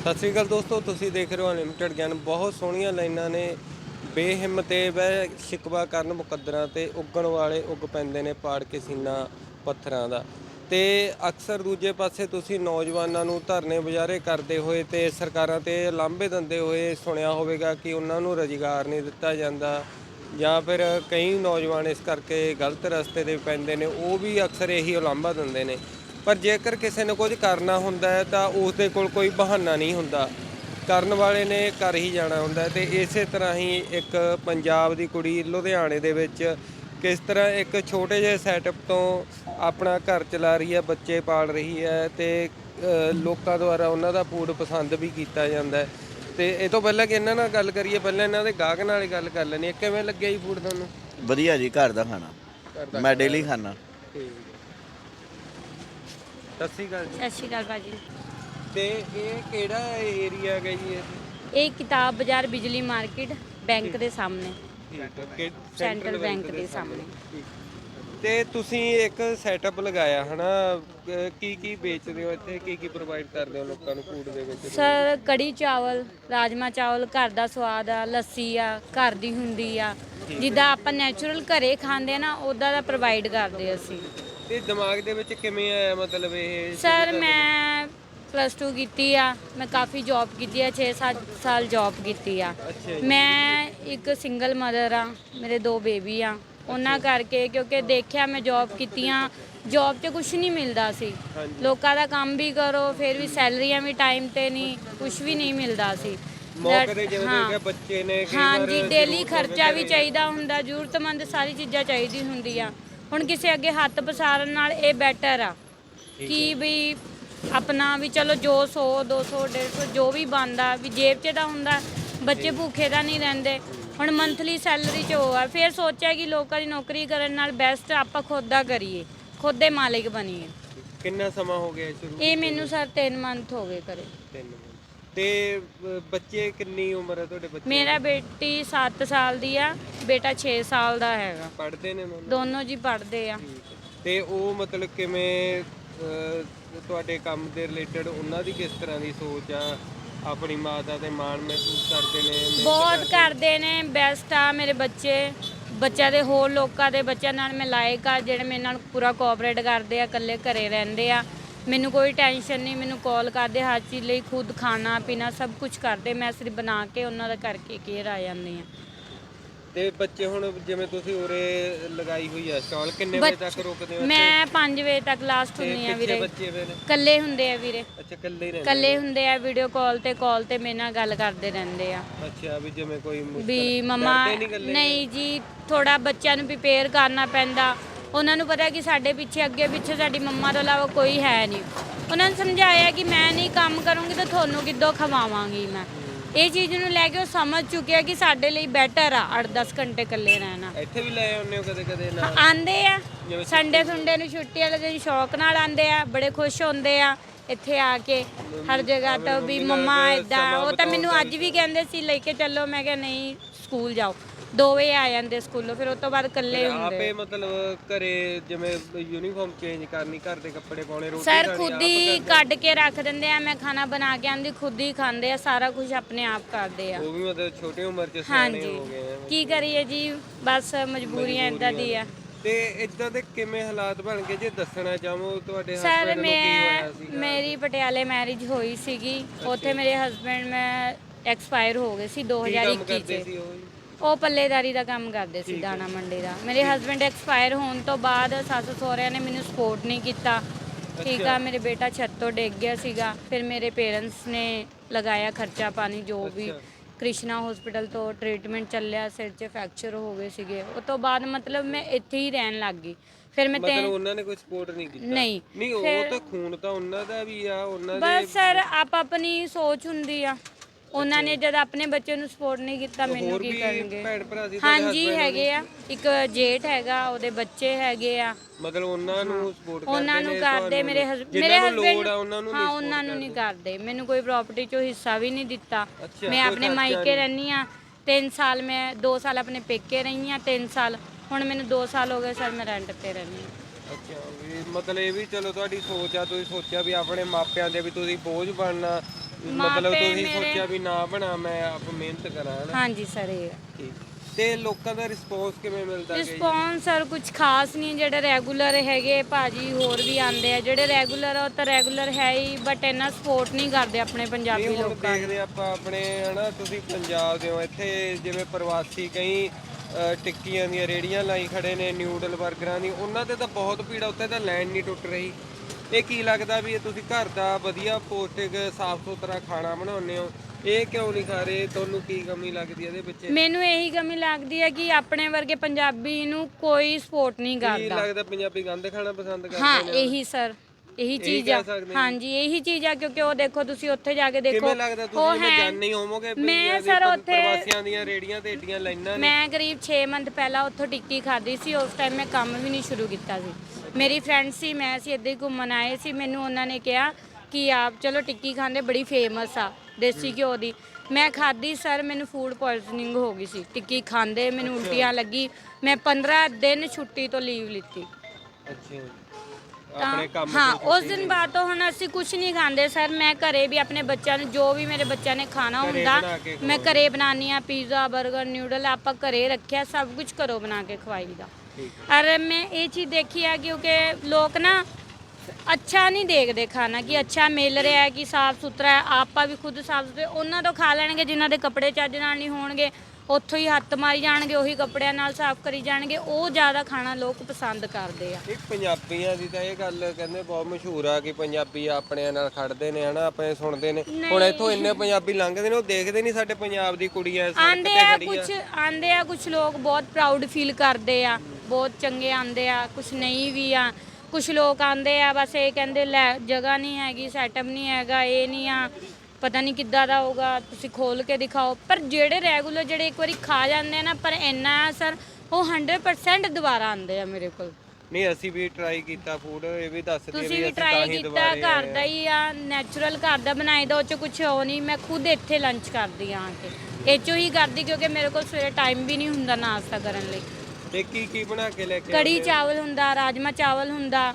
ਸਤਿ ਸ੍ਰੀ ਅਕਾਲ ਦੋਸਤੋ, ਤੁਸੀਂ ਦੇਖ ਰਹੇ ਹੋ ਅਨਲਿਮਿਟਿਡ ਗਿਆਨ ਬਹੁਤ ਸੋਹਣੀਆਂ ਲਾਈਨਾਂ ਨੇ। ਬੇਹਿੰਮਤੇ ਬਹਿ ਸ਼ਿਕਵਾ ਕਰਨ ਮੁਕੱਦਰਾਂ ਤੇ ਉੱਗਣ ਵਾਲੇ ਉੱਗ ਪੈਂਦੇ ਨੇ ਪਾੜ ਕੇ ਸੀਨਾ ਪੱਥਰਾਂ ਦਾ। ਤੇ ਅਕਸਰ ਦੂਜੇ ਪਾਸੇ ਤੁਸੀਂ ਨੌਜਵਾਨਾਂ ਨੂੰ ਧਰਨੇ ਬਜ਼ਾਰੇ ਕਰਦੇ ਹੋਏ ਤੇ ਸਰਕਾਰਾਂ ਤੇ ਲਾਂਭੇ ਦਿੰਦੇ ਹੋਏ ਸੁਣਿਆ ਹੋਵੇਗਾ ਕਿ ਉਹਨਾਂ ਨੂੰ ਰੁਜ਼ਗਾਰ ਨਹੀਂ ਦਿੱਤਾ ਜਾਂਦਾ ਜਾਂ ਫਿਰ ਕਈ ਨੌਜਵਾਨ ਇਸ ਕਰਕੇ ਗਲਤ ਰਸਤੇ ਤੇ ਪੈਂਦੇ ਨੇ। ਉਹ ਵੀ ਅਕਸਰ ਇਹੀ ਉਲਾਂਭਾ ਦਿੰਦੇ ਨੇ। ਪਰ ਜੇਕਰ ਕਿਸੇ ਨੇ ਕੁਝ ਕਰਨਾ ਹੁੰਦਾ ਹੈ ਤਾਂ ਉਸ ਦੇ ਕੋਲ ਕੋਈ ਬਹਾਨਾ ਨਹੀਂ ਹੁੰਦਾ। ਕਰਨ ਵਾਲੇ ਨੇ ਕਰ ਹੀ ਜਾਣਾ ਹੁੰਦਾ ਤੇ ਇਸੇ ਤਰ੍ਹਾਂ ਹੀ ਇੱਕ ਪੰਜਾਬ ਦੀ ਕੁੜੀ ਲੁਧਿਆਣੇ ਦੇ ਵਿੱਚ ਕਿਸ ਤਰ੍ਹਾਂ ਇੱਕ ਛੋਟੇ ਜਿਹੇ ਸੈਟਅਪ ਤੋਂ ਆਪਣਾ ਘਰ ਚਲਾ ਰਹੀ ਹੈ ਬੱਚੇ ਪਾਲ ਰਹੀ ਹੈ ਤੇ ਲੋਕਾਂ ਦੁਆਰਾ ਉਹਨਾਂ ਦਾ ਫੂਡ ਪਸੰਦ ਵੀ ਕੀਤਾ ਜਾਂਦਾ ਹੈ। ਤੇ ਇਹ ਤੋਂ ਪਹਿਲਾਂ ਕਿ ਇਹਨਾਂ ਨਾਲ ਗੱਲ ਕਰੀਏ ਪਹਿਲਾਂ ਇਹਨਾਂ ਦੇ ਗਾਹਕ ਨਾਲ ਹੀ ਗੱਲ ਕਰ ਲੈਣੀ ਕਿਵੇਂ ਲੱਗਿਆ ਜੀ ਫੂਡ ਤੁਹਾਨੂੰ? ਵਧੀਆ ਜੀ ਘਰ ਦਾ ਖਾਣਾ। ਮੈਂ ਡੇਲੀ ਖਾਣਾ ਠੀਕ। ਸਤਿ ਸ਼੍ਰੀ ਅਕਾਲ ਜੀ। ਸਤਿ ਸ਼੍ਰੀ ਅਕਾਲ ਭਾਜੀ। ਤੇ ਇਹ ਕਿਹੜਾ ਏਰੀਆ ਹੈਗਾ ਜੀ ਇਹ? ਇਹ ਕਿਤਾਬ ਬਾਜ਼ਾਰ ਬਿਜਲੀ ਮਾਰਕੀਟ ਬੈਂਕ ਦੇ ਸਾਹਮਣੇ। ਠੀਕ ਹੈ ਕਿ ਸੈਂਟਰਲ ਬੈਂਕ ਦੇ ਸਾਹਮਣੇ। ਤੇ ਤੁਸੀਂ ਇੱਕ ਸੈਟਅਪ ਲਗਾਇਆ ਹਨਾ? ਕੀ ਕੀ ਵੇਚਦੇ ਹੋ ਇੱਥੇ? ਕੀ ਕੀ ਪ੍ਰੋਵਾਈਡ ਕਰਦੇ ਹੋ ਲੋਕਾਂ ਨੂੰ ਫੂਡ ਦੇ ਵਿੱਚ? ਸਰ ਕੜੀ ਚਾਵਲ ਰਾਜਮਾ ਚਾਵਲ ਘਰ ਦਾ ਸਵਾਦ ਆ ਲੱਸੀ ਆ ਘਰ ਦੀ ਹੁੰਦੀ ਆ। ਜਿੱਦਾਂ ਆਪਾਂ ਨੈਚੁਰਲ ਘਰੇ ਖਾਂਦੇ ਆ ਨਾ ਉਦਾਂ ਦਾ ਪ੍ਰੋਵਾਈਡ ਕਰਦੇ ਅਸੀਂ। ਤੇ ਦਿਮਾਗ ਦੇ ਵਿੱਚ ਕਿਵੇਂ ਆਇਆ ਮਤਲਬ ਇਹ ਸਰ ਮੈਂ ਪਲੱਸ 2 ਕੀਤੀ ਆ। ਮੈਂ ਕਾਫੀ ਜੌਬ ਕੀਤੀ ਆ 6-7 ਸਾਲ ਜੌਬ ਕੀਤੀ ਆ। ਅੱਛਾ ਜੀ। ਮੈਂ ਇੱਕ ਸਿੰਗਲ ਮਦਰ ਆ ਮੇਰੇ ਦੋ ਬੇਬੀ ਆ। ਉਹਨਾਂ ਕਰਕੇ ਕਿਉਂਕਿ ਦੇਖਿਆ ਮੈਂ ਜੌਬ ਕੀਤੀਆਂ ਜੌਬ 'ਚ ਕੁਝ ਨਹੀਂ ਮਿਲਦਾ ਸੀ। ਹਾਂਜੀ। ਲੋਕਾਂ ਦਾ ਕੰਮ ਵੀ ਕਰੋ ਫਿਰ ਵੀ ਸੈਲਰੀਆਂ ਵੀ ਟਾਈਮ ਤੇ ਨਹੀਂ ਕੁਝ ਵੀ ਨਹੀਂ ਮਿਲਦਾ ਸੀ। ਮੌਕੇ ਤੇ ਜਿਵੇਂ ਹਾਂ। ਦੇਖਿਆ ਬੱਚੇ ਨੇ ਕਈ ਵਾਰ ਹਾਂਜੀ ਡੇਲੀ ਖਰਚਾ ਵੀ ਘਰੇ। ਚਾਹੀਦਾ ਹੁੰਦਾ ਜ਼ਰੂਰਤਮੰਦ ਸਾਰੀ ਚੀਜ਼ਾਂ ਚਾਹੀਦੀ ਹੁੰਦੀ ਆ ਹੁਣ ਕਿਸੇ ਅੱਗੇ ਹੱਥ ਪਸਾਰਨ ਨਾਲ ਇਹ ਬੈਟਰ ਆ। ਕਿ ਵੀ ਆਪਣਾ ਵੀ ਚਲੋ ਜੋ 100 200 150 ਜੋ ਵੀ ਬਣਦਾ ਵੀ ਜੇਬ 'ਚ ਤਾਂ ਹੁੰਦਾ ਬੱਚੇ ਭੁੱਖੇ ਤਾਂ ਨਹੀਂ ਰਹਿੰਦੇ। ਹੁਣ ਮੰਥਲੀ ਸੈਲਰੀ 'ਚ ਉਹ ਆ। ਫਿਰ ਸੋਚਿਆ ਕਿ ਲੋਕਾਂ ਦੀ ਨੌਕਰੀ ਕਰਨ ਨਾਲ ਬੈਸਟ ਆਪਾਂ ਖੁਦ ਦਾ ਕਰੀਏ। ਖੁਦ ਦੇ ਮਾਲਿਕ ਬਣੀਏ। ਕਿੰਨਾ ਸਮਾਂ ਹੋ ਗਿਆ ਸ਼ੁਰੂ ਇਹ ਮੈਨੂੰ ਸਰ 3 ਮੰਥ ਹੋ ਗਏ ਕਰੇ। ਤੇ ਬੱਚੇ ਕਿੰਨੀ ਉਮਰ ਹੈ ਤੁਹਾਡੇ ਬੱਚੇ ਮੇਰਾ ਬੇਟੀ 7 ਸਾਲ ਦੀ ਆ ਬੇਟਾ 6 ਸਾਲ ਦਾ ਹੈਗਾ। ਪੜ੍ਹਦੇ ਨੇ ਦੋਨੋਂ? ਦੋਨੋਂ ਜੀ ਪੜ੍ਹਦੇ ਆ। ਤੇ ਉਹ ਮਤਲਬ ਕਿਵੇਂ ਤੁਹਾਡੇ ਕੰਮ ਦੇ ਰਿਲੇਟਡ ਉਹਨਾਂ ਦੀ ਕਿਸ ਤਰ੍ਹਾਂ ਦੀ ਸੋਚ ਆ? ਆਪਣੀ ਮਾਤਾ ਤੇ ਮਾਣ ਮਹਿਸੂਸ ਕਰਦੇ ਨੇ ਮਿਹਨਤ ਬਹੁਤ ਕਰਦੇ? ਕਰਦੇ ਨੇ ਬੈਸਟ ਆ ਮੇਰੇ ਬੱਚੇ। ਬੱਚਿਆਂ ਦੇ ਹੋਰ ਲੋਕਾਂ ਦੇ ਬੱਚਿਆਂ ਨਾਲ ਮੈਂ ਲਾਇਕ ਆ ਜਿਹੜੇ ਮੇਰੇ ਨਾਲ ਪੂਰਾ ਕੋਆਪਰੇਟ ਕਰਦੇ ਆ ਇਕੱਲੇ ਘਰੇ ਰਹਿੰਦੇ ਆ। ਮੈਨੂੰ ਕੋਈ ਟੈਨਸ਼ਨ ਨਹੀਂ ਮੈਨੂੰ ਕਾਲ ਕਰਦੇ ਹਰ ਚੀਜ਼ ਲਈ ਖੁਦ ਖਾਣਾ ਪੀਣਾ ਸਭ ਕੁਝ ਕਰਦੇ। ਮੈਂ ਸਿਰਫ ਬਣਾ ਕੇ ਉਹਨਾਂ ਦਾ ਕਰਕੇ ਕੇਅਰ ਆ ਜਾਂਦੀ ਆ ਤੇ ਬੱਚੇ ਹੁਣ ਜਿਵੇਂ ਤੁਸੀਂ ਉਰੇ ਲਗਾਈ ਹੋਈ ਆ ਸਟਾਲ ਕਿੰਨੇ ਵਜੇ ਤੱਕ ਰੁਕਦੇ ਹੋ ਮੈਂ 5 ਵਜੇ ਤੱਕ ਲਾਸਟ ਹੁੰਨੀ ਆ ਵੀਰੇ। ਬੱਚੇ ਵੇ ਨੇ ਇਕੱਲੇ ਹੁੰਦੇ ਆ ਵੀਰੇ। ਅੱਛਾ ਇਕੱਲੇ ਹੀ ਰਹਿੰਦੇ ਇਕੱਲੇ ਹੁੰਦੇ ਆ ਵੀਡੀਓ ਕਾਲ ਤੇ ਕਾਲ ਤੇ ਮੇਰੇ ਨਾਲ ਗੱਲ ਕਰਦੇ ਰਹਿੰਦੇ ਆ। ਅੱਛਾ ਵੀ ਜਿਵੇਂ ਕੋਈ ਵੀ ਮਮਾ? ਨਹੀਂ ਜੀ ਥੋੜਾ ਬੱਚਿਆਂ ਨੂੰ ਪ੍ਰਿਪੇਅਰ ਕਰਨਾ ਪੈਂਦਾ। ਉਹਨਾਂ ਨੂੰ ਪਤਾ ਕਿ ਸਾਡੇ ਪਿੱਛੇ ਅੱਗੇ ਪਿੱਛੇ ਸਾਡੀ ਮੰਮਾ ਤੋਂ ਇਲਾਵਾ ਕੋਈ ਹੈ ਨਹੀਂ। ਉਹਨਾਂ ਨੂੰ ਸਮਝਾਇਆ ਕਿ ਮੈਂ ਨਹੀਂ ਕੰਮ ਕਰੂੰਗੀ ਤਾਂ ਤੁਹਾਨੂੰ ਕਿੱਦੋਂ ਖਵਾਵਾਂਗੀ ਮੈਂ। ਇਹ ਚੀਜ਼ ਨੂੰ ਲੈ ਕੇ ਉਹ ਸਮਝ ਚੁੱਕਿਆ ਕਿ ਸਾਡੇ ਲਈ ਬੈਟਰ ਆ 8-10 ਘੰਟੇ ਇਕੱਲੇ ਰਹਿਣਾ। ਇੱਥੇ ਵੀ ਲੈ ਆਉਂਦੇ ਹੋ ਕਦੇ ਕਦੇ ਨਾਲ? ਆਂਦੇ ਆ। ਸੰਡੇ ਸੁੰਡੇ ਨੂੰ ਛੁੱਟੀ ਵਾਲੇ ਦਿਨ ਸ਼ੌਕ ਨਾਲ ਆਂਦੇ ਆ ਬੜੇ ਖੁਸ਼ ਹੁੰਦੇ ਆ ਇੱਥੇ ਆ ਕੇ। ਹਰ ਜਗ੍ਹਾ ਤੋਂ ਵੀ ਮੰਮਾ ਇਦਾਂ ਉਹ ਤਾਂ ਮੈਨੂੰ ਅੱਜ ਵੀ ਕਹਿੰਦੇ ਸੀ ਲੈ ਕੇ ਚੱਲੋ। ਮੈਂ ਕਿਹਾ ਨਹੀਂ ਸਕੂਲ ਜਾਓ। 2 ਵਜੇ ਆ ਜਾਂਦੇ ਸਕੂਲੋਂ ਫਿਰ ਉਸ ਤੋਂ ਬਾਅਦ ਇਕੱਲੇ ਹੁੰਦੇ। ਆਪੇ ਮਤਲਬ ਘਰੇ ਜਿਵੇਂ ਯੂਨੀਫਾਰਮ ਚੇਂਜ ਕਰਨੀ ਘਰ ਦੇ ਕੱਪੜੇ ਪਾਉਣੇ ਰੋਟੀ ਸਰ ਖੁਦ ਹੀ? ਕੱਢ ਕੇ ਰੱਖ ਦਿੰਦੇ ਆ ਮੈਂ ਖਾਣਾ ਬਣਾ ਕੇ ਆਂਦੀ ਖੁਦ ਹੀ ਖਾਂਦੇ ਆ ਸਾਰਾ ਕੁਝ ਆਪਣੇ ਆਪ ਕਰਦੇ ਆ। ਉਹ ਵੀ ਮਤਲਬ ਛੋਟੀ ਉਮਰ ਚ ਸਿਆਣੇ ਹਾਂਜੀ। ਹੋ ਗਏ ਆ ਕੀ ਕਰੀਏ ਜੀ ਬਸ ਮਜਬੂਰੀਆਂ ਇਦਾਂ ਦੀ ਆ। ਤੇ ਇਦਾਂ ਦੇ ਕਿਵੇਂ ਹਾਲਾਤ ਬਣ ਗਏ? ਜੇ ਦੱਸਣਾ ਚਾਹੋ ਤੁਹਾਡੇ ਸਰ ਹਸਬੰਡ ਨੂੰ ਕੀ ਮੈਂ ਹੋਇਆ ਸੀ ਮੇਰੀ ਪਟਿਆਲੇ ਮੈਰਿਜ ਹੋਈ ਸੀਗੀ। ਉੱਥੇ ਮੇਰੇ ਹਸਬੰਡ ਮੈਂ ਐਕਸਪਾਇਰ ਹੋ ਗਏ ਸੀ ਕੀ ਕੰਮ 2021 ਕਰਦੇ ਚ ਸੀ ਉਹ ਜੀ? ਉਹ ਪੱਲੇਦਾਰੀ ਦਾ ਕੰਮ ਕਰਦੇ ਸੀ ਦਾਣਾ ਮੰਡੀ ਦਾ। ਮੇਰੇ ਹਸਬੰਡ ਐਕਸਪਾਇਰ ਹੋਣ ਤੋਂ ਬਾਅਦ ਸੱਸ ਸਹੁਰਿਆਂ ਨੇ ਮੈਨੂੰ ਸਪੋਰਟ ਨਹੀਂ ਕੀਤਾ। ਠੀਕ ਆ ਮੇਰੇ ਬੇਟਾ ਛੱਤ ਤੋਂ ਡਿੱਗ ਗਿਆ ਸੀਗਾ। ਫਿਰ ਮੇਰੇ ਪੇਰੈਂਟਸ ਨੇ ਲਗਾਇਆ ਖਰਚਾ ਪਾਣੀ ਜੋ ਵੀ। ਕ੍ਰਿਸ਼ਨਾ ਹਸਪੀਟਲ ਤੋਂ ਟ੍ਰੀਟਮੈਂਟ ਚੱਲਿਆ ਸਿਰ 'ਚ ਫ੍ਰੈਕਚਰ ਹੋ ਗਏ ਸੀਗੇ। ਉਸ ਤੋਂ ਬਾਅਦ ਮਤਲਬ ਮੈਂ ਇੱਥੇ ਹੀ ਰਹਿਣ ਲੱਗ ਗਈ। ਫਿਰ ਮੈਂ ਤੇ ਮਤਲਬ ਉਹਨਾਂ ਨੇ ਕੋਈ ਸਪੋਰਟ ਨਹੀਂ ਕੀਤਾ? ਨਹੀਂ। ਨਹੀਂ ਉਹ ਤਾਂ ਖੂਨ ਤਾਂ ਉਹਨਾਂ ਦਾ ਵੀ ਆ ਉਹਨਾਂ ਦੇ ਬਸ ਸਰ ਆਪ ਆਪਣੀ ਸੋਚ ਹੁੰਦੀ ਆ। ਉਹਨਾਂ ਨੇ ਜਦ ਆਪਣੇ ਬੱਚੇ ਨੂੰ ਸਪੋਰਟ ਨਹੀਂ ਕੀਤਾ ਮੈਨੂੰ ਹੋਰ ਕੀ ਵੀ ਕਰਨਗੇ? ਭੈਣ ਭਰਾ ਸੀ ਤੁਹਾਡੇ ਹਾਂਜੀ husband ਹੈਗੇ ਆ। ਇੱਕ ਜੇਠ ਹੈਗਾ ਉਹਦੇ ਬੱਚੇ ਹੈਗੇ ਆ। ਮਤਲਬ ਉਹਨਾਂ ਨੂੰ ਸਪੋਰਟ ਕਰਦੇ ਉਹਨਾਂ ਨੂੰ ਨੇ ਕਰਦੇ ਤੁਹਾਨੂੰ? ਮੇਰੇ ਹਸਬੰਡ ਜਿਨ੍ਹਾਂ ਮੇਰੇ ਨੂੰ ਲੋੜ ਹਸਬੰਡ ਆ ਉਹਨਾਂ ਨੂੰ ਹਾਂ ਨਹੀਂ ਉਹਨਾਂ ਨੂੰ ਨਹੀਂ ਕਰਦੇ। ਮੈਨੂੰ ਕੋਈ ਪ੍ਰਾਪਰਟੀ ਚੋਂ ਹਿੱਸਾ ਵੀ ਨਹੀਂ ਦਿੱਤਾ। ਅੱਛਾ, ਮੈਂ ਕੋਈ ਆਪਣੇ ਖਰਚਾ ਮਾਇਕੇ ਨਹੀਂ। ਰਹਿੰਦੀ ਆ 3 ਸਾਲ ਮੈਂ 2 ਸਾਲ ਆਪਣੇ ਪੇਕੇ ਰਹੀ ਆ 3 ਸਾਲ। ਹੁਣ ਮੈਨੂੰ 2 ਸਾਲ ਹੋ ਗਏ ਸਰ ਮੈਂ ਰੈਂਟ ਤੇ ਰਹਿੰਦੀ ਆ ਅੱਛਾ ਵੀ ਮਤਲਬ ਇਹ ਵੀ ਚਲੋ ਤੁਹਾਡੀ ਸੋਚ ਆ ਤੁਸੀਂ ਸੋਚਿਆ ਵੀ ਆਪਣੇ ਮਾਪਿਆਂ ਦੇ ਵੀ ਤੁਸੀਂ ਬੋਝ ਬਣਨਾ ਮਤਲਬ ਤੁਸੀਂ ਸੋਚਿਆ ਵੀ ਨਾ ਬਣਾ ਮੈਂ ਆਪ ਮਿਹਨਤ ਕਰਾਂ ਹਨਾ? ਹਾਂਜੀ ਸਰ ਇਹ ਠੀਕ। ਤੇ ਲੋਕਾਂ ਦਾ ਰਿਸਪੌਂਸ ਕਿਵੇਂ ਮਿਲਦਾ ਜੀ? ਰਿਸਪੌਂਸ ਸਰ ਕੁਝ ਖਾਸ ਨਹੀਂ ਜਿਹੜੇ ਰੈਗੂਲਰ ਹੈਗੇ ਭਾਜੀ ਹੋਰ ਵੀ ਆਂਦੇ ਆ। ਜਿਹੜੇ ਰੈਗੂਲਰ ਆ ਉਹ ਤਾਂ ਰੈਗੂਲਰ ਹੈ ਹੀ ਬਟ ਇੰਨਾ ਸਪੋਰਟ ਨਹੀਂ ਕਰਦੇ ਆਪਣੇ ਪੰਜਾਬੀ ਲੋਕਾਂ ਨੂੰ। ਦੇਖਦੇ ਆਪਾਂ ਆਪਣੇ ਹਨਾ ਤੁਸੀਂ ਪੰਜਾਬ ਦੇ ਹੋ ਇੱਥੇ ਜਿਵੇਂ ਪ੍ਰਵਾਸੀ ਕਈ ਟਿੱਕੀਆਂ ਦੀਆਂ ਰੇੜੀਆਂ ਲਾਈ ਖੜੇ ਨੇ ਨਿਊਡਲ 버ਗਰਾਂ ਦੀ ਉਹਨਾਂ ਤੇ ਤਾਂ ਬਹੁਤ ਭੀੜ ਉੱਥੇ ਤਾਂ ਲਾਈਨ ਨਹੀਂ ਟੁੱਟ ਰਹੀ। ਇਹ ਕੀ ਲੱਗਦਾ ਵੀ ਇਹ ਤੁਸੀਂ ਘਰ ਦਾ ਵਧੀਆ ਪੌਸ਼ਟਿਕ ਸਾਫ਼ ਸੁਥਰਾ ਖਾਣਾ ਬਣਾਉਂਦੇ ਹੋ? ਇਹ ਕਿਉਂ ਨਹੀਂ ਖਾ ਰਹੇ? ਤੁਹਾਨੂੰ ਕੀ ਕਮੀ ਲੱਗਦੀ ਹੈ ਇਹਦੇ ਵਿੱਚ ਮੈਨੂੰ ਇਹੀ ਕਮੀ ਲੱਗਦੀ ਹੈ ਕਿ ਆਪਣੇ ਵਰਗੇ ਪੰਜਾਬੀ ਨੂੰ ਕੋਈ ਸਪੋਰਟ ਨਹੀਂ ਕੀ ਕਰਦਾ। ਲੱਗਦਾ ਪੰਜਾਬੀ ਗੰਦ ਖਾਣਾ ਪਸੰਦ ਕਰਦੇ ਹਾਂ ਨੇ? ਇਹੀ ਸਰ ਇਹੀ ਚੀਜ਼ ਆ। ਕਹਿ ਸਕਦੇ ਹਾਂ। ਹਾਂਜੀ ਇਹੀ ਚੀਜ਼ ਆ ਕਿਉਂਕਿ ਉਹ ਦੇਖੋ ਤੁਸੀਂ ਉੱਥੇ ਜਾ ਕੇ ਦੇਖੋ ਕਿਵੇਂ ਲੱਗਦਾ ਤੁਸੀਂ ਜਿਵੇਂ ਜਾਣਦੇ ਹੀ ਹੋਵੋਗੇ ਵੀ ਮੈਂ ਸਰ ਪਰ- ਉੱਥੇ- ਪ੍ਰਵਾਸੀਆਂ ਦੀਆਂ ਰੇੜੀਆਂ ਤੇ ਏਡੀਆਂ ਲਾਈਨਾਂ ਨੇ? ਮੈਂ ਕਰੀਬ 6 ਮੰਥ ਪਹਿਲਾਂ ਉੱਥੋਂ ਟਿੱਕੀ ਖਾਧੀ ਸੀ ਉਸ ਟਾਈਮ ਮੈਂ ਕੰਮ ਵੀ ਨਹੀਂ ਸ਼ੁਰੂ ਕੀਤਾ ਸੀ। ਮੇਰੀ ਫਰੈਂਡ ਸੀ ਮੈਂ ਸੀ ਇੱਦਾਂ ਹੀ ਘੁੰਮਣ ਆਏ ਸੀ। ਮੈਨੂੰ ਉਹਨਾਂ ਨੇ ਕਿਹਾ ਕਿ ਆਪ ਚਲੋ ਟਿੱਕੀ ਖਾਂਦੇ ਬੜੀ ਫੇਮਸ ਆ ਦੇਸੀ ਘਿਓ ਦੀ। ਮੈਂ ਖਾਧੀ ਸਰ ਮੈਨੂੰ ਫੂਡ ਪੋਇਜ਼ਨਿੰਗ ਹੋ ਗਈ ਸੀ। ਟਿੱਕੀ ਖਾਂਦੇ ਮੈਨੂੰ ਉਲਟੀਆਂ ਲੱਗੀ। ਮੈਂ 15 ਦਿਨ ਛੁੱਟੀ ਤੋਂ ਲੀਵ ਲਿੱਤੀ। ਅੱਛਾ। ਤਾਂ ਆਪਣੇ ਕੰਮ ਹਾਂ ਉਸ ਦਿਨ ਬਾਅਦ ਤੋਂ ਹੁਣ ਅਸੀਂ ਕੁਝ ਨਹੀਂ ਖਾਂਦੇ ਸਰ। ਮੈਂ ਘਰੇ ਵੀ ਆਪਣੇ ਬੱਚਿਆਂ ਨੂੰ ਜੋ ਵੀ ਮੇਰੇ ਬੱਚਿਆਂ ਨੇ ਖਾਣਾ ਹੁੰਦਾ ਮੈਂ ਘਰੇ ਬਣਾਉਂਦੀ ਆ ਪੀਜ਼ਾ 버ਗਰ ਨਿਊਡਲ ਆਪਾਂ ਘਰੇ ਰੱਖਿਆ ਸਭ ਕੁਝ ਘਰੋਂ ਬਣਾ ਕੇ ਖਵਾਈਦਾ। ਅਰ ਮੈਂ ਇਹ ਚੀਜ਼ ਦੇਖੀ ਆ ਕਿਉਂਕਿ ਲੋਕ ਨਾ ਅੱਛਾ ਨਹੀਂ ਦੇਖਦੇ ਖਾਣਾ ਕਿ ਅੱਛਾ ਮਿਲ ਰਿਹਾ ਹੈ ਕਿ ਸਾਫ਼ ਸੁਥਰਾ ਹੈ ਆਪਾਂ ਵੀ ਖੁਦ ਸਾਫ਼ ਸੁਥਰੇ ਉਹਨਾਂ ਤੋਂ ਖਾ ਲੈਣਗੇ ਜਿਨ੍ਹਾਂ ਦੇ ਕੱਪੜੇ ਚੱਜ ਨਾਲ ਨਹੀਂ ਹੋਣਗੇ ਉੱਥੋਂ ਹੀ ਹੱਥ ਮਾਰੀ ਜਾਣਗੇ ਉਹੀ ਕੱਪੜਿਆਂ ਨਾਲ ਸਾਫ਼ ਕਰੀ ਜਾਣਗੇ ਉਹ ਜ਼ਿਆਦਾ ਖਾਣਾ ਲੋਕ ਪਸੰਦ ਕਰਦੇ ਆ। ਇਹ ਪੰਜਾਬੀਆਂ ਦੀ ਤਾਂ ਇਹ ਗੱਲ ਕਹਿੰਦੇ ਬਹੁਤ ਮਸ਼ਹੂਰ ਆ ਕਿ ਪੰਜਾਬੀ ਆਪਣਿਆਂ ਨਾਲ ਖੜਦੇ ਨੇ ਹਨਾ ਆਪਣੇ ਸੁਣਦੇ ਨੇ। ਹੁਣ ਇੱਥੋਂ ਇੰਨੇ ਪੰਜਾਬੀ ਲੰਘਦੇ ਨੇ ਉਹ ਦੇਖਦੇ ਨਹੀਂ ਸਾਡੇ ਪੰਜਾਬ ਦੀ ਕੁੜੀਆਂ ਆਂਦੇ ਆ ਕੁਝ ਆਂਦੇ ਆ ਕੁਝ ਲੋਕ ਬਹੁਤ ਪ੍ਰਾਊਡ ਫੀਲ ਕਰਦੇ ਆ। ਬਹੁਤ ਚੰਗੇ ਆਂਦੇ ਆ ਕੁਝ ਨਹੀਂ ਵੀ ਆ। ਕੁਝ ਲੋਕ ਆਂਦੇ ਆ ਬਸ ਇਹ ਕਹਿੰਦੇ ਲੈ ਜਗ੍ਹਾ ਨਹੀਂ ਹੈਗੀ ਸੈਟਅਪ ਨਹੀਂ ਹੈਗਾ ਇਹ ਨਹੀਂ ਆ। ਪਤਾ ਨਹੀਂ ਕਿੱਦਾਂ ਦਾ ਹੋਊਗਾ ਤੁਸੀਂ ਖੋਲ ਕੇ ਦਿਖਾਓ। ਪਰ ਜਿਹੜੇ ਰੈਗੂਲਰ ਜਿਹੜੇ ਇੱਕ ਵਾਰੀ ਖਾ ਜਾਂਦੇ ਆ ਨਾ ਪਰ ਇੰਨਾ ਆ ਸਰ ਉਹ 100% ਦੁਬਾਰਾ ਆਂਦੇ ਆ ਮੇਰੇ ਕੋਲ। ਨਹੀਂ ਅਸੀਂ ਵੀ ਟਰਾਈ ਕੀਤਾ ਫੂਡ ਇਹ ਵੀ ਦੱਸਦੀ ਤੁਸੀਂ ਵੀ ਟਰਾਈ ਕੀਤਾ ਘਰ ਦਾ ਹੀ ਆ ਨੈਚੁਰਲ ਘਰ ਦਾ ਬਣਾਈਦਾ ਉਹ ਚ ਕੁਝ ਹੋ ਨਹੀਂ ਮੈਂ ਖੁਦ ਇੱਥੇ ਲੰਚ ਕਰਦੀ ਆ ਆ ਕੇ। ਇਹ ਚੋਂ ਹੀ ਕਰਦੀ ਕਿਉਂਕਿ ਮੇਰੇ ਕੋਲ ਸਵੇਰੇ ਟਾਈਮ ਵੀ ਨਹੀਂ ਹੁੰਦਾ ਨਾਸ਼ਤਾ ਕਰਨ ਲਈ। ਤੇ ਕੀ ਕੀ ਬਣਾ ਕੇ ਲੈ ਕੇ ਕੜੀ ਆਉਂਦੇ ਹੋ? ਚਾਵਲ ਹੁੰਦਾ ਰਾਜਮਾ ਚਾਵਲ ਹੁੰਦਾ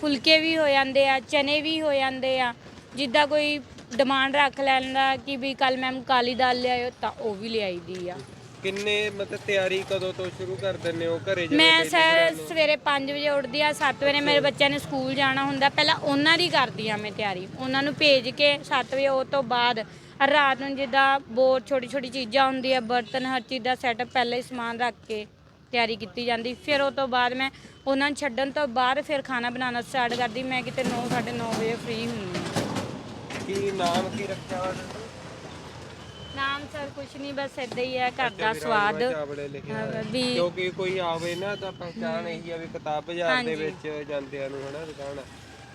ਫੁਲਕੇ ਵੀ ਹੋ ਜਾਂਦੇ ਆ ਚਨੇ ਵੀ ਹੋ ਜਾਂਦੇ ਆ। ਜਿੱਦਾਂ ਕੋਈ ਡਿਮਾਂਡ ਰੱਖ ਲੈਂਦਾ ਕਿ ਵੀ ਕੱਲ ਮੈਮ ਕਾਲੀ ਦਾਲ ਲਿਆਇਓ ਤਾਂ ਉਹ ਵੀ ਲਿਆਈਦੀ ਆ। ਕਿੰਨੇ ਮਤਲਬ ਤਿਆਰੀ ਕਦੋਂ ਤੋਂ ਸ਼ੁਰੂ ਕਰ ਦਿੰਦੇ ਹੋ? ਘਰੇ ਜਿਵੇਂ ਮੈਂ daily ਸਰ ਬਣਾਉਂਦੇ ਹੋ? ਸਵੇਰੇ 5 ਵਜੇ ਉੱਠਦੀ ਆ 7 ਵਜੇ ਮੇਰੇ ਬੱਚਿਆਂ ਨੇ ਸਕੂਲ ਜਾਣਾ ਹੁੰਦਾ ਪਹਿਲਾਂ ਉਹਨਾਂ ਦੀ ਕਰਦੀ ਆ ਮੈਂ ਤਿਆਰੀ। ਉਹਨਾਂ ਨੂੰ ਭੇਜ ਕੇ 7 ਵਜੇ ਉਹ ਤੋਂ ਬਾਅਦ ਰਾਤ ਨੂੰ ਜਿੱਦਾਂ ਬਹੁਤ ਛੋਟੀ ਛੋਟੀ ਚੀਜ਼ਾਂ ਹੁੰਦੀਆਂ ਬਰਤਨ ਹਰ ਚੀਜ਼ ਦਾ ਸੈਟਅਪ ਪਹਿਲਾਂ ਹੀ ਸਮਾਨ ਰੱਖ ਕੇ ਤਿਆਰੀ ਕੀਤੀ ਜਾਂਦੀ ਫਿਰ ਉਹ ਤੋਂ ਬਾਅਦ ਮੈਂ ਉਹਨਾਂ ਨੂੰ ਛੱਡਣ ਤੋਂ ਬਾਅਦ ਫਿਰ ਖਾਣਾ ਬਣਾਉਣਾ ਸਟਾਰਟ ਕਰਦੀ ਮੈਂ ਕਿਤੇ 9 9:30 ਵਜੇ ਫ੍ਰੀ ਹੁੰਦੀ ਹਾਂ ਕੀ ਨਾਮ ਕੀ ਰੱਖਿਆ ਵਾ ਤੁਸੀਂ? ਨਾਮ ਸਰ ਕੁਛ ਨਹੀਂ ਬਸ ਇਦਾਂ ਹੀ ਹੈ ਘਰ ਦਾ ਸਵਾਦ ਰਾਜਮਾ ਚਾਵਲ ਲਿਖਿਆ ਹਾਂ, ਹੋਇਆ। ਵੀ ਕਿਉਂਕਿ ਕੋਈ ਆਵੇ ਨਾ ਤਾਂ ਪਹਿਚਾਣ ਇਹੀ ਆ ਵੀ ਕਿਤਾਬ ਬਾਜ਼ਾਰ ਦੇ ਹਾਂਜੀ। ਵਿੱਚ ਜਾਂਦਿਆਂ ਨੂੰ ਹਨਾ ਦੁਕਾਨ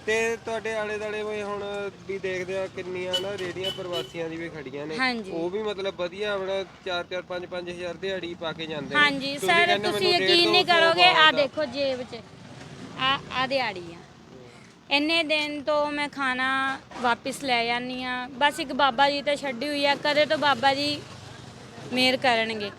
ਤੇ ਤੁਹਾਡੇ ਆਲੇ ਦਾਲੇ ਹੋਏ ਹੁਣ ਵੀ ਦੇਖਦੇ ਆ ਕਿੰਨੀਆਂ ਨਾ ਰੇੜੀਆਂ ਪ੍ਰਵਾਸੀਆਂ ਦੀ ਵੀ ਖੜੀਆਂ ਨੇ। ਹਾਂਜੀ। ਉਹ ਵੀ ਮਤਲਬ ਵਧੀਆ ਆਪਣਾ 4 4 5 5000 ਦਿਹਾੜੀ ਪਾ ਕੇ ਜਾਂਦੇ ਨੇ ਹਾਂਜੀ ਤੁਸੀਂ ਸਰ ਕਹਿੰਦੇ ਤੁਸੀਂ ਮੈਨੂੰ ਡੇਢ ਯਕੀਨ ਨਹੀਂ ਦੋ ਸੌ ਕਰੋਗੇ ਆ ਬਹੁਤ ਆ। ਦੇਖੋ ਜੇਬ 'ਚ ਆ ਆ ਦਿਹਾੜੀ ਆ। ਇੰਨੇ ਦਿਨ ਤੋਂ ਮੈਂ ਖਾਣਾ ਵਾਪਿਸ ਲੈ ਜਾਂਦੀ ਆ ਬਸ ਇੱਕ ਬਾਬਾ ਜੀ ਤੇ ਛੱਡੀ ਹੋਈ ਆ ਕਦੇ ਤੋਂ ਬਾਬਾ ਜੀ ਮੇਰ ਕਰਨਗੇ।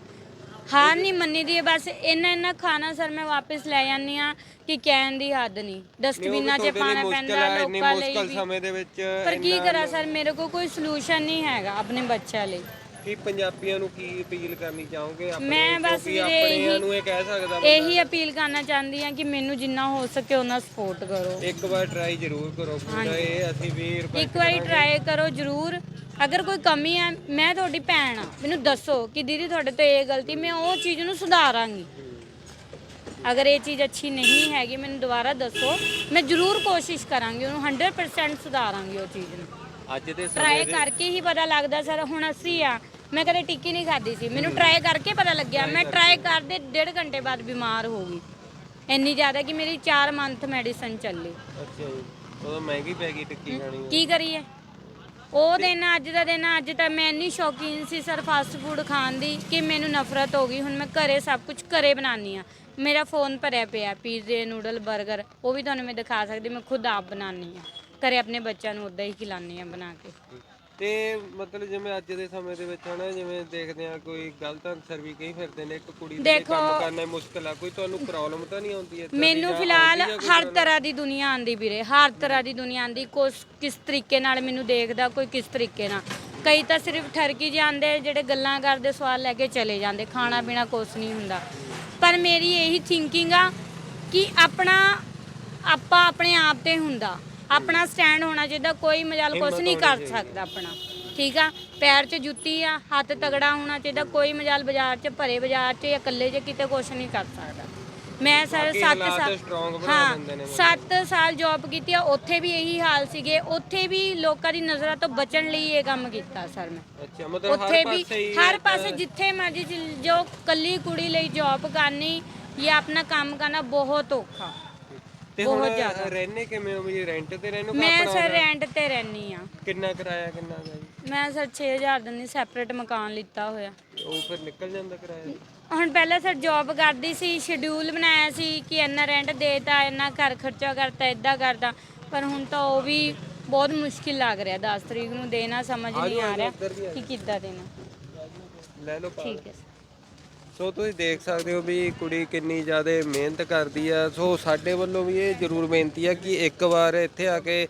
ਹਾਰ ਨਹੀਂ ਮੰਨੀ ਦੀ ਹੈ, ਬਸ ਇੰਨਾ ਇੰਨਾ ਖਾਣਾ ਸਰ ਮੈਂ ਵਾਪਿਸ ਲੈ ਜਾਂਦੀ ਆ ਕਿ ਕਹਿਣ ਦੀ ਹੱਦ ਨਹੀਂ। ਡਸਟਬਿਨਾਂ 'ਚ ਪਾਣਾ ਪੈਂਦਾ ਲੋਕਾਂ ਲਈ ਮੁਸ਼ਕਿਲ ਵੀ। ਸਮੇਂ ਦੇ ਵਿੱਚ ਪਰ ਕੀ ਕਰਾਂ ਸਰ ਮੇਰੇ ਕੋਲ ਕੋਈ ਸੋਲੂਸ਼ਨ ਨਹੀਂ ਹੈਗਾ ਆਪਣੇ ਬੱਚਿਆਂ ਲਈ। ਕੀ ਪੰਜਾਬੀਆਂ ਨੂੰ ਕੀ ਅਪੀਲ ਕਰਨੀ ਚਾਹੋਗੇ? ਆਪਣੇ ਮੈਂ ਬਸ ਕਿਉਂਕਿ ਵੀਰੇ ਆਪਣਿਆਂ ਇਹੀ- ਨੂੰ ਇਹ ਕਹਿ ਸਕਦਾ ਬੰਦਾ। ਇਹੀ ਅਪੀਲ ਕਰਨਾ ਚਾਹੁੰਦੀ ਆ ਕਿ ਮੈਨੂੰ ਜਿੰਨਾ ਹੋ ਸਕੇ ਉਹਨਾਂ ਸਪੋਰਟ ਕਰੋ। ਇੱਕ ਵਾਰ ਟਰਾਈ ਜ਼ਰੂਰ ਕਰੋ food, ਇਹ ਅਸੀਂ ਵੀ request ਇੱਕ ਵਾਰੀ। ਟਰਾਈ ਕਰੋ ਜਰੂਰ। ਅਗਰ ਕੋਈ ਕਮੀ ਹੈ ਮੈਂ ਤੁਹਾਡੀ ਭੈਣ ਆ। ਮੈਨੂੰ ਦੱਸੋ ਕਿ ਦੀਦੀ ਤੁਹਾਡੇ ਤੋਂ ਇਹ ਗਲਤੀ ਮੈਂ ਉਹ ਚੀਜ਼ ਨੂੰ ਸੁਧਾਰਾਂਗੀ। ਅਗਰ ਇਹ ਚੀਜ਼ ਅੱਛੀ ਨਹੀਂ ਹੈਗੀ ਮੈਨੂੰ ਦੁਬਾਰਾ ਦੱਸੋ। ਮੈਂ ਜਰੂਰ ਕੋਸ਼ਿਸ਼ ਕਰਾਂਗੀ ਉਹਨੂੰ 100% ਸੁਧਾਰਾਂਗੀ ਉਹ ਚੀਜ਼ ਨੂੰ। ਅੱਜ ਦੇ ਸਮੇਂ ਟਰਾਈ ਕਰਕੇ ਹੀ ਪਤਾ ਲੱਗਦਾ ਸਰ ਹੁਣ ਅਸੀਂ ਆ। ਮੈਂ ਕਦੇ ਟਿੱਕੀ ਨਹੀਂ ਖਾਦੀ ਸੀ। ਮੈਨੂੰ ਟਰਾਈ ਕਰਕੇ ਪਤਾ ਲੱਗਿਆ। ਮੈਂ ਟਰਾਈ ਕਰਦੇ ਡੇਢ ਘੰਟੇ ਬਾਅਦ ਬਿਮਾਰ ਹੋ ਗਈ। ਇੰਨੀ ਜ਼ਿਆਦਾ ਕਿ ਮੇਰੀ 4 ਮੰਥ ਮੈਡੀਸਨ ਚੱਲੀ। ਅੱਛਾ ਜੀ। ਉਦੋਂ ਮਹਿੰਗੀ ਪੈ ਗਈ ਟਿੱਕੀ ਖਾਣੀ। ਕੀ ਕਰੀਏ? ਉਹ ਦਿਨ ਅੱਜ ਦਾ ਦਿਨ ਅੱਜ ਤਾਂ ਮੈਂ ਇੰਨੀ ਸ਼ੌਕੀਨ ਸੀ ਸਰ ਫਾਸਟ ਫੂਡ ਖਾਣ ਦੀ ਕਿ ਮੈਨੂੰ ਨਫ਼ਰਤ ਹੋ ਗਈ। ਹੁਣ ਮੈਂ ਘਰੇ ਸਭ ਕੁਝ ਘਰੇ ਬਣਾਉਂਦੀ ਆ ਮੇਰਾ ਫੋਨ ਭਰਿਆ ਪਿਆ ਪੀਜ਼ੇ ਨੂਡਲ 버ਗਰ ਉਹ ਵੀ ਤੁਹਾਨੂੰ ਮੈਂ ਦਿਖਾ ਸਕਦੀ। ਮੈਂ ਖੁਦ ਆਪ ਬਣਾਉਂਦੀ ਆ ਘਰੇ ਆਪਣੇ ਬੱਚਿਆਂ ਨੂੰ ਉਦਾਂ ਹੀ ਖਿਲਾਉਂਦੀ ਆ ਬਣਾ ਕੇ। ਤੇ ਮਤਲਬ ਜਿਵੇਂ ਅੱਜ ਦੇ ਸਮੇਂ ਦੇ ਵਿੱਚ ਹਨਾ ਜਿਵੇਂ ਦੇਖਦੇ ਆ ਕੋਈ ਗਲਤ ਅਨਸਰ ਵੀ ਕਈ ਫਿਰਦੇ ਨੇ ਇੱਕ ਕੁੜੀ ਦੇ ਦੇਖੋ- ਕੰਮ ਕਰਨਾ ਮੁਸ਼ਕਲ ਆ ਕੋਈ ਤੁਹਾਨੂੰ ਪ੍ਰੋਬਲਮ ਤਾਂ ਨਹੀਂ ਆਉਂਦੀ ਇੱਦਾਂ ਦੀ ਮੈਨੂੰ ਜਾਂ ਫਿਲਹਾਲ ਆਉਂਦੀ ਆ ਕੋਈ ਹਰ ਤਰ੍ਹਾਂ ਦੀ ਦੁਨੀਆ ਆਂਦੀ ਵੀਰੇ ਹਰ ਤਰ੍ਹਾਂ ਦੀ ਦੁਨੀਆ ਆਂਦੀ ਕੁਛ ਕਿਸ ਤਰੀਕੇ ਨਾਲ ਮੈਨੂੰ ਦੇਖਦਾ ਕੋਈ ਕਿਸ ਤਰੀਕੇ ਨਾਲ। ਕਈ ਤਾਂ ਸਿਰਫ ਠਰਕੀ ਜਾਂਦੇ ਜਿਹੜੇ ਗੱਲਾਂ ਕਰਦੇ ਸਵਾਲ ਲੈ ਕੇ ਚਲੇ ਜਾਂਦੇ ਖਾਣਾ ਪੀਣਾ ਕੁਛ ਨਹੀਂ ਹੁੰਦਾ। ਪਰ ਮੇਰੀ ਇਹੀ ਥਿੰਕਿੰਗ ਆ ਕਿ ਆਪਣਾ ਆਪਾਂ ਆਪਣੇ ਆਪ ਤੇ ਹੁੰਦਾ। ਆਪਣਾ ਸਟੈਂਡ ਹੋਣਾ ਚਾਹੀਦਾ ਕੋਈ ਮਜਾਲ ਕੁਛ ਨਹੀਂ ਕਰ ਸਕਦਾ ਆਪਣਾ ਠੀਕ ਆ? ਪੈਰ 'ਚ ਜੁੱਤੀ ਆ ਹੱਥ ਤਗੜਾ ਹੋਣਾ ਚਾਹੀਦਾ ਕੋਈ ਮਜਾਲ ਬਾਜ਼ਾਰ 'ਚ ਭਰੇ ਬਾਜ਼ਾਰ 'ਚ ਜਾਂ ਇਕੱਲੇ 'ਚ ਕਿਤੇ ਕੁਛ ਨਹੀਂ ਕਰ ਸਕਦਾ। ਮੈਂ ਸਰ ਬਾਕੀ 7 ਹਾਲਾਤ ਸਾਲ ਹਾਂ ਦਿੰਦੇ ਨੇ 7 ਸਾਲ ਜੌਬ ਕੀਤੀ ਆ ਉੱਥੇ ਵੀ ਇਹੀ ਹਾਲ ਸੀਗੇ ਉੱਥੇ ਵੀ ਲੋਕਾਂ ਦੀ ਨਜ਼ਰਾਂ ਤੋਂ ਬਚਣ ਲਈ ਇਹ ਕੰਮ ਕੀਤਾ ਸਰ ਮੈਂ। ਅੱਛਾ ਮਤਲਬ ਉੱਥੇ ਵੀ ਹਰ ਪਾਸੇ ਜਿੱਥੇ ਮਰਜ਼ੀ ਜੋ ਕੱਲੀ ਕੁੜੀ ਲਈ ਜੌਬ ਕਰਨੀ ਜਾਂ ਆਪਣਾ ਕੰਮ ਕਰਨਾ ਬਹੁਤ ਔਖਾ। ਤੇ ਹੁਣ ਬਹੁਤ ਜ਼ਿਆਦਾ। ਰਹਿੰਦੇ ਕਿਵੇਂ ਹੋ ਵੀ ਰੈਂਟ ਤੇ ਰਹਿੰਦੇ ਹੋ ਕਿ ਮੈਂ ਆਪਣਾ ਸਰ? ਰੈਂਟ ਤੇ ਰਹਿਣੀ ਆ ਕਿੰਨਾ ਕਿਰਾਇਆ ਕਿੰਨਾ ਹੈ ਜੀ ਮੈਂ ਸਰ 6000 ਦਿੰਦੀ ਸੈਪਰੇਟ ਮਕਾਨ ਲਿੱਤਾ ਹੋਇਆ ਉਹ ਫਿਰ ਨਿਕਲ ਜਾਂਦਾ ਕਿਰਾਇਆ ਜੀ? ਹੁਣ ਪਹਿਲਾਂ ਸਰ ਜੌਬ ਕਰਦੀ ਸੀ ਸ਼ਡਿਊਲ ਬਣਾਇਆ ਸੀ ਕਿ ਇੰਨਾ ਰੈਂਟ ਦੇਤਾ ਇੰਨਾ ਘਰ ਖਰਚਾ ਕਰਤਾ ਇਦਾਂ ਕਰਦਾ ਪਰ ਹੁਣ ਤਾਂ ਉਹ ਵੀ ਬਹੁਤ ਮੁਸ਼ਕਿਲ ਲੱਗ ਰਿਹਾ 10 ਤਰੀਕ ਨੂੰ ਦੇਣਾ ਸਮਝ ਨਹੀਂ ਆ ਰਿਹਾ ਕਿ ਕਿੱਦਾਂ ਦੇਣਾ ਲੈ ਲਓ ਪਾ। ਠੀਕ ਹੈ ਸਰ ਸੋ ਤੁਸੀਂ ਦੇਖ ਸਕਦੇ ਹੋ ਵੀ ਕੁੜੀ ਕਿੰਨੀ ਜ਼ਿਆਦਾ ਮਿਹਨਤ ਕਰਦੀ ਆ। ਸੋ ਸਾਡੇ ਵੱਲੋਂ ਵੀ ਇਹ ਜ਼ਰੂਰ ਬੇਨਤੀ ਆ ਕਿ ਇੱਕ ਵਾਰ ਇੱਥੇ ਆ ਕੇ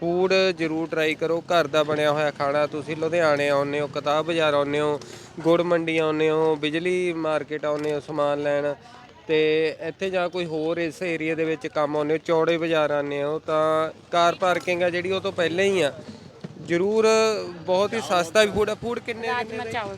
ਫੂਡ ਜ਼ਰੂਰ ਟਰਾਈ ਕਰੋ। ਘਰ ਦਾ ਬਣਿਆ ਹੋਇਆ ਖਾਣਾ ਤੁਸੀਂ ਲੁਧਿਆਣੇ ਆਉਂਦੇ ਹੋ, ਕਿਤਾਬ ਬਾਜ਼ਾਰ ਆਉਂਦੇ ਹੋ, ਗੁੜ ਮੰਡੀ ਆਉਂਦੇ ਹੋ, ਬਿਜਲੀ ਮਾਰਕੀਟ ਆਉਂਦੇ ਹੋ ਸਮਾਨ ਲੈਣ ਤੇ ਇੱਥੇ ਜਾਂ ਕੋਈ ਹੋਰ ਇਸ ਏਰੀਆ ਦੇ ਵਿੱਚ ਕੰਮ ਆਉਂਦੇ ਹੋ, ਚੌੜੇ ਬਾਜ਼ਾਰ ਆਉਂਦੇ ਹੋ, ਤਾਂ ਕਾਰ ਪਾਰਕਿੰਗ ਆ ਜਿਹੜੀ ਉਹ ਤੋਂ ਪਹਿਲਾਂ ਹੀ ਆ। ਜ਼ਰੂਰ ਬਹੁਤ ਹੀ ਸਸਤਾ ਵੀ ਫੂਡ ਆ। ਫੂਡ ਕਿੰਨੇ ਰਾਜਮਾ ਚਾਵਲ।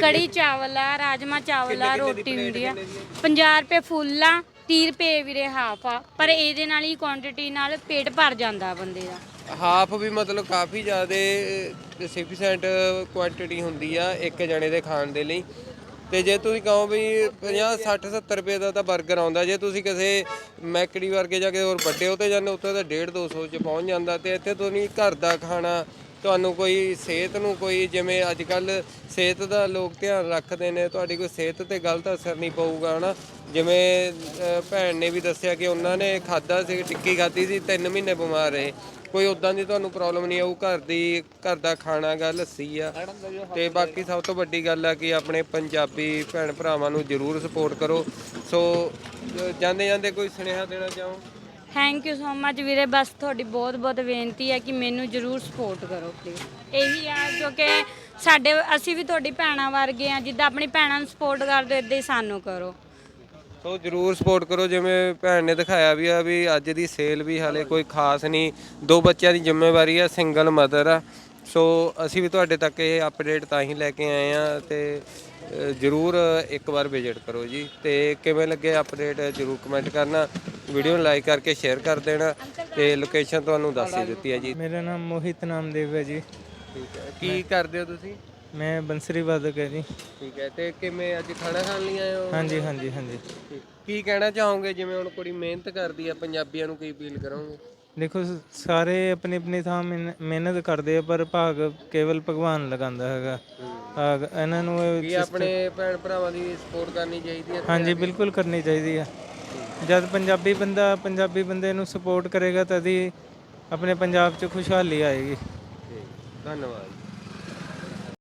ਕੜੀ ਚਾਵਲ ਆ ਰਾਜਮਾ ਚਾਵਲ ਆ ਰੋਟੀ ਹੁੰਦੀ ਆ। 50 ਰੁਪਏ ਫੁੱਲ ਆ 30 ਰੁਪਏ ਵੀਰੇ ਹਾਫ ਆ। ਪਰ ਇਹਦੇ ਨਾਲ ਹੀ ਕੁਆਂਟੀਟੀ ਨਾਲ ਪੇਟ ਭਰ ਜਾਂਦਾ ਬੰਦੇ ਦਾ। ਹਾਫ ਵੀ ਮਤਲਬ ਕਾਫੀ ਜ਼ਿਆਦਾ ਸਫੀਸ਼ੀਐਂਟ ਕੁਆਂਟੀਟੀ ਹੁੰਦੀ ਆ ਇੱਕ ਜਣੇ ਦੇ ਖਾਣ ਦੇ ਲਈ। ਤੇ ਜੇ ਤੁਸੀਂ ਕਹੋ ਵੀ 50 60 70 ਰੁਪਏ ਦਾ ਤਾਂ 버ਗਰ ਆਉਂਦਾ। ਜੇ ਤੁਸੀਂ ਕਿਸੇ ਮੈਕਡੀ ਵਰਗੇ ਜਾ ਕੇ ਹੋਰ ਵੱਡੇ ਉਤੇ ਜਾਂਦੇ ਉੱਥੇ ਤਾਂ 1.5 200 ਚ ਪਹੁੰਚ ਜਾਂਦਾ ਤੇ ਇੱਥੇ ਤੁਸੀਂ ਘਰ ਦਾ ਖਾਣਾ ਤੁਹਾਨੂੰ ਕੋਈ ਸਿਹਤ ਨੂੰ ਕੋਈ ਜਿਵੇਂ ਅੱਜ ਕੱਲ ਸਿਹਤ ਦਾ ਲੋਕ ਧਿਆਨ ਰੱਖਦੇ ਨੇ ਤੁਹਾਡੀ ਕੋਈ ਸਿਹਤ ਤੇ ਗਲਤ ਅਸਰ ਨਹੀਂ ਪਊਗਾ ਹਨਾ? ਜਿਵੇਂ ਅਹ, ਭੈਣ ਨੇ ਵੀ ਦੱਸਿਆ ਕਿ ਉਹਨਾਂ ਨੇ ਖਾਦਾ ਸੀ ਟਿੱਕੀ ਖਾਧੀ ਸੀ 3 ਮਹੀਨੇ ਬਿਮਾਰ ਰਹੇ। ਕੋਈ ਉਦਾਂ ਦੀ ਤੁਹਾਨੂੰ ਪ੍ਰੋਬਲਮ ਨਹੀਂ ਆਊ ਘਰ ਦੀ ਘਰ ਦਾ ਖਾਣਾ ਗਾ ਲੱਸੀ ਆ। ਤੇ ਬਾਕੀ ਸਭ ਤੋਂ ਵੱਡੀ ਗੱਲ ਆ ਕਿ ਆਪਣੇ ਪੰਜਾਬੀ ਭੈਣ ਭਰਾਵਾਂ ਨੂੰ ਜ਼ਰੂਰ ਸਪੋਰਟ ਕਰੋ। ਸੋ ਜਾਂਦੇ ਜਾਂਦੇ ਕੋਈ ਸੁਨੇਹਾ ਦੇਣਾ ਚਾਹੋ? ਥੈਂਕ ਯੂ ਸੋ ਮੱਚ ਵੀਰੇ। ਬਸ ਤੁਹਾਡੀ ਬਹੁਤ ਬਹੁਤ ਬੇਨਤੀ ਹੈ ਕਿ ਮੈਨੂੰ ਜਰੂਰ ਸਪੋਰਟ ਕਰੋ ਪਲੀਜ਼ ਇਹੀ ਆ ਕਿਉਂਕਿ ਸਾਡੇ, ਅਸੀਂ ਵੀ ਤੁਹਾਡੀ ਭੈਣਾਂ ਵਰਗੇ ਆ, ਜਿੱਦਾਂ ਆਪਣੀ ਭੈਣਾਂ ਨੂੰ ਸਪੋਰਟ ਕਰਦੇ ਇਦਾਂ ਹੀ ਸਾਨੂੰ ਕਰੋ। ਸੋ ਜਰੂਰ ਸਪੋਰਟ ਕਰੋ। ਜਿਵੇਂ ਭੈਣ ਨੇ ਦਿਖਾਇਆ ਵੀ ਆ ਵੀ ਅੱਜ ਦੀ ਸੇਲ ਵੀ ਹਾਲੇ ਕੋਈ ਖਾਸ ਨਹੀਂ। ਦੋ ਬੱਚਿਆਂ ਦੀ ਜ਼ਿੰਮੇਵਾਰੀ ਆ ਸਿੰਗਲ ਮਦਰ ਆ। ਸੋ ਅਸੀਂ ਵੀ ਤੁਹਾਡੇ ਤੱਕ ਇਹ ਅਪਡੇਟ ਤਾਂ ਹੀ ਲੈ ਕੇ ਆਏ ਆ ਤੇ ਜਰੂਰ ਇੱਕ ਵਾਰ ਵਿਜ਼ਿਟ ਕਰੋ ਜੀ। ਤੇ ਕਿਵੇਂ ਲੱਗੇ ਅਪਡੇਟ ਜਰੂਰ ਕਮੈਂਟ ਕਰਨਾ। ਵੀਡੀਓ ਨੂੰ ਲਾਈਕ ਕਰਕੇ ਸ਼ੇਅਰ ਕਰ ਦੇਣਾ ਤੇ ਲੋਕੇਸ਼ਨ ਤੁਹਾਨੂੰ ਦੱਸ ਹੀ ਦਿੱਤੀ ਹੈ ਜੀ। ਮੇਰਾ ਨਾਮ ਮੋਹਿਤ ਨਾਮਦੇਵ ਹੈ ਜੀ। ਠੀਕ ਹੈ। ਕੀ ਕਰਦੇ ਹੋ ਤੁਸੀਂ? ਮੈਂ ਬੰਸਰੀ ਵਾਦਕ ਹੈ ਜੀ। ਠੀਕ ਹੈ। ਤੇ ਕਿਵੇਂ ਅੱਜ ਖਾਣਾ ਖਾਣ ਲਈ ਆਏ ਹੋ? ਹਾਂਜੀ ਹਾਂਜੀ ਹਾਂਜੀ। ਠੀਕ। ਕੀ ਕਹਿਣਾ ਚਾਹੋਗੇ? ਜਿਵੇਂ ਹੁਣ ਕੁੜੀ ਮਿਹਨਤ ਕਰਦੀ ਆ ਪੰਜਾਬੀਆਂ ਨੂੰ ਕੀ ਅਪੀਲ ਕਰੋਗੇ? ਦੇਖੋ ਸ- ਸਾਰੇ ਆਪਣੀ ਆਪਣੀ ਥਾਂ ਮਿਹਨ- ਮਿਹਨਤ ਕਰਦੇ ਆ ਪਰ ਭਾਗ ਕੇਵਲ ਭਗਵਾਨ ਲਗਾਉਂਦਾ ਹੈਗਾ। ਭਾਗ ਇਹਨਾਂ ਨੂੰ ਇਹ ਕੀ ਆਪਣੇ ਭੈਣ ਭਰਾਵਾਂ ਦੀ ਸਪੋਰਟ ਕਰਨੀ ਚਾਹੀਦੀ ਹੈ? ਹਾਂਜੀ ਬਿਲਕੁਲ ਕਰਨੀ ਚਾਹੀਦੀ ਹੈ। ਜਦ ਪੰਜਾਬੀ ਬੰਦਾ ਪੰਜਾਬੀ ਬੰਦੇ ਨੂੰ ਸਪੋਰਟ ਕਰੇਗਾ ਤਦ ਹੀ ਆਪਣੇ ਪੰਜਾਬ 'ਚ ਖੁਸ਼ਹਾਲੀ ਆਏਗੀ। ਧੰਨਵਾਦ।